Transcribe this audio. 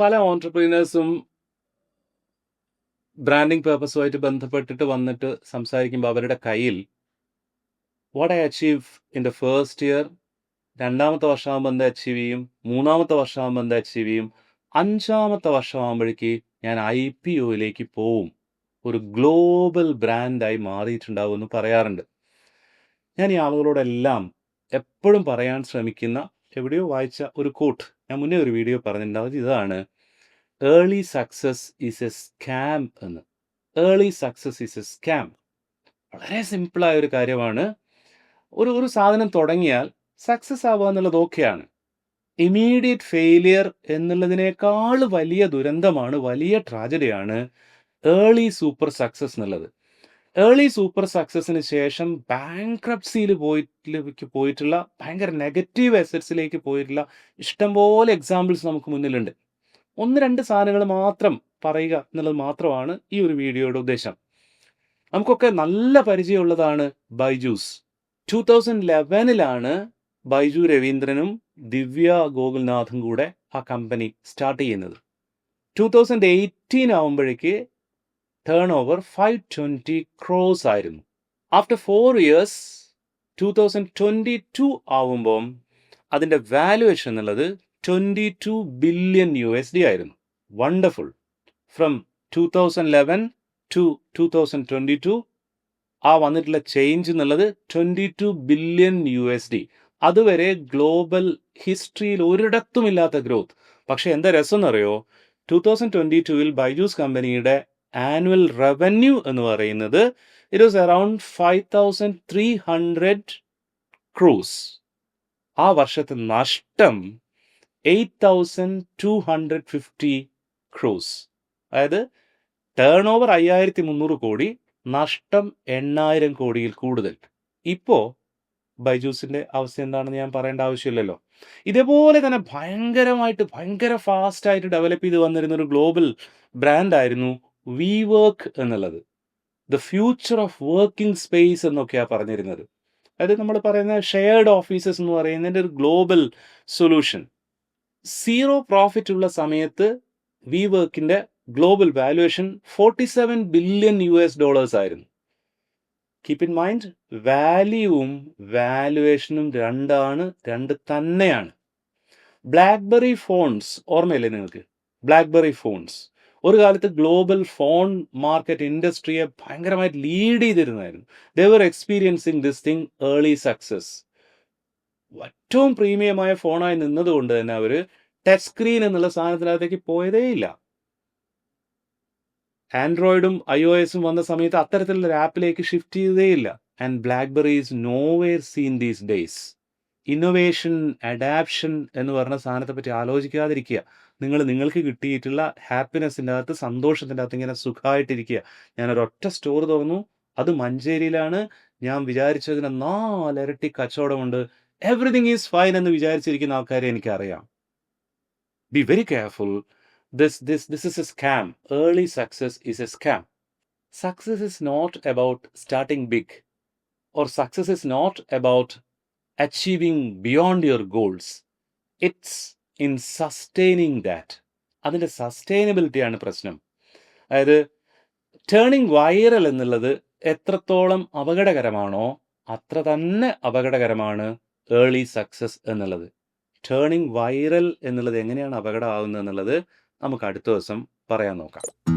പല ഓൺടർപ്രീനേഴ്സും ബ്രാൻഡിങ് പേർപ്പസുമായിട്ട് ബന്ധപ്പെട്ടിട്ട് വന്നിട്ട് സംസാരിക്കുമ്പോൾ അവരുടെ കയ്യിൽ what I achieve in the first year രണ്ടാമത്തെ വർഷമാകുമ്പോൾ എന്താ അച്ചീവ് ചെയ്യും മൂന്നാമത്തെ വർഷമാകുമ്പോൾ എന്താ അച്ചീവ് ചെയ്യും അഞ്ചാമത്തെ വർഷമാകുമ്പോഴേക്ക് ഞാൻ ഐ പി ഒയിലേക്ക് പോവും. ഒരു ഗ്ലോബൽ ബ്രാൻഡായി മാറിയിട്ടുണ്ടാവും എന്ന് പറയാറുണ്ട്. ഞാൻ ഈ ആളുകളോടെല്ലാം എപ്പോഴും പറയാൻ ശ്രമിക്കുന്ന എവിടെയോ വായിച്ച ഒരു കോട്ട് ഞാൻ മുന്നേ ഒരു വീഡിയോ പറഞ്ഞിട്ടുണ്ടാവും ഇതാണ്. Early success is a scam എന്ന്. Early success is a scam വളരെ സിമ്പിളായ ഒരു കാര്യമാണ്. ഒരു ഒരു സാധനം തുടങ്ങിയാൽ സക്സസ് ആവുക എന്നുള്ളത് ഓക്കെയാണ് ഇമീഡിയറ്റ് ഫെയിലിയർ എന്നുള്ളതിനേക്കാൾ വലിയ ദുരന്തമാണ് വലിയ ട്രാജഡിയാണ് ഏർലി സൂപ്പർ സക്സസ് എന്നുള്ളത്. ഏർലി സൂപ്പർ സക്സസിന് ശേഷം ബാങ്ക്രപ്സിയിൽ പോയിട്ട് പോയിട്ടുള്ള ഭയങ്കര നെഗറ്റീവ് എസറ്റ്സിലേക്ക് പോയിട്ടുള്ള ഇഷ്ടംപോലെ എക്സാമ്പിൾസ് നമുക്ക് മുന്നിലുണ്ട്. ഒന്ന് രണ്ട് സാധനങ്ങൾ മാത്രം പറയുക എന്നുള്ളത് മാത്രമാണ് ഈ ഒരു വീഡിയോയുടെ ഉദ്ദേശം. നമുക്കൊക്കെ നല്ല പരിചയമുള്ളതാണ് ബൈജൂസ്. ടൂ തൗസൻഡ് ലെവനിലാണ് ബൈജു രവീന്ദ്രനും ദിവ്യ ഗോകുൽനാഥും കൂടെ ആ കമ്പനി സ്റ്റാർട്ട് ചെയ്യുന്നത്. ടൂ തൗസൻഡ് എയ്റ്റീൻ ആകുമ്പോഴേക്ക് turn over five twenty crores ആയിരുന്നു. After four years two thousand twenty two ആവുമ്പം അതിന്റെ വാലുവേഷൻ എന്നുള്ളത് twenty two billion U S D ആയിരുന്നു. Wonderful from two thousand eleven to two thousand twenty two ആ വന്നിട്ടുള്ള change എന്നുള്ളത് twenty two billion U S D അതുവരെ global ഹിസ്റ്ററിയിൽ ഒരിടത്തുമില്ലാത്ത ഗ്രോത്ത് പക്ഷേ എന്താ രസം എന്നറിയോ? ടു തൗസൻഡ് ട്വന്റി ടുവിൽ ബൈജൂസ് കമ്പനിയുടെ ആനുവൽ റവന്യൂ എന്ന് പറയുന്നത് it was around five thousand three hundred crores ആ വർഷത്തെ നഷ്ടം eight thousand two hundred fifty crores അതായത് ടേൺ ഓവർ അയ്യായിരത്തി മുന്നൂറ് കോടി നഷ്ടം എണ്ണായിരം കോടിയിൽ കൂടുതൽ. ഇപ്പോൾ ബൈജൂസിന്റെ അവസ്ഥ എന്താണെന്ന് ഞാൻ പറയേണ്ട ആവശ്യമില്ലല്ലോ. ഇതേപോലെ തന്നെ ഭയങ്കരമായിട്ട് ഭയങ്കര ഫാസ്റ്റായിട്ട് ഡെവലപ്പ് ചെയ്ത് വന്നിരുന്ന ഒരു ഗ്ലോബൽ ബ്രാൻഡായിരുന്നു വി വർക്ക് എന്നുള്ളത്. The future of working space എന്നൊക്കെയാണ് പറഞ്ഞിരുന്നത്. അതായത് നമ്മൾ പറയുന്ന ഷെയർഡ് ഓഫീസസ് എന്ന് പറയുന്നതിന്റെ ഒരു ഗ്ലോബൽ സൊല്യൂഷൻ. സീറോ പ്രോഫിറ്റ് ഉള്ള സമയത്ത് വി വർക്കിന്റെ global valuation forty seven billion US S dollars ആയിരുന്നു. കീപ്പ് ഇൻ മൈൻഡ് വാല്യൂവും വാല്യുവേഷനും രണ്ടാണ് രണ്ട് തന്നെയാണ്. ബ്ലാക്ക്ബെറി ഫോൺസ് ഓർമ്മയില്ലേ നിങ്ങൾക്ക്? ബ്ലാക്ക്ബെറി ഫോൺസ് ഒരു കാലത്ത് ഗ്ലോബൽ ഫോൺ മാർക്കറ്റ് ഇൻഡസ്ട്രിയെ ഭയങ്കരമായിട്ട് lead ചെയ്തിരുന്നായിരുന്നു they're experiencing this thing early success ഏറ്റവും പ്രീമിയമായ ഫോണായി നിന്നതുകൊണ്ട് തന്നെ അവർ ടച്ച് സ്ക്രീൻ എന്നുള്ള സാധനത്തിനകത്തേക്ക് പോയതേയില്ല ആൻഡ്രോയിഡും ഐ ഒ എസും വന്ന സമയത്ത് അത്തരത്തിലുള്ള ഒരു ആപ്പിലേക്ക് shift ചെയ്തേയില്ല and BlackBerry is nowhere seen these days innovation adaptation എന്ന് പറഞ്ഞ സാധനത്തെ പറ്റി ആലോചിക്കാതിരിക്കുക. നിങ്ങൾ നിങ്ങൾക്ക് കിട്ടിയിട്ടുള്ള ഹാപ്പിനെസ്സിന്റെ അകത്ത് സന്തോഷത്തിന്റെ അകത്ത് ഇങ്ങനെ സുഖമായിട്ടിരിക്കുക. ഞാനൊരൊറ്റ സ്റ്റോർ തുറന്നു. അത് മഞ്ചേരിയിലാണ്. ഞാൻ വിചാരിച്ചതിന് നാലിരട്ടി കച്ചവടമുണ്ട്. എവറിഥിങ് ഈസ് ഫൈൻ എന്ന് വിചാരിച്ചിരിക്കുന്ന ആൾക്കാരെ എനിക്കറിയാം. Be very careful this this this is a scam early success is a scam success is not about starting big or success is not about achieving beyond your goals it's in sustaining that അതിന്റെ സസ്റ്റൈനബിലിറ്റിയാണ് പ്രശ്നം. അതായത് turning viral എന്നുള്ളത് എത്രത്തോളം അപകടകരമാണോ അത്ര തന്നെ അപകടകരമാണ് early success എന്നുള്ളത്. ടേണിംഗ് വൈറൽ എന്നുള്ളത് എങ്ങനെയാണ് അപകടമാകുന്നത് എന്നുള്ളത് നമുക്ക് അടുത്ത ദിവസം പറയാൻ നോക്കാം.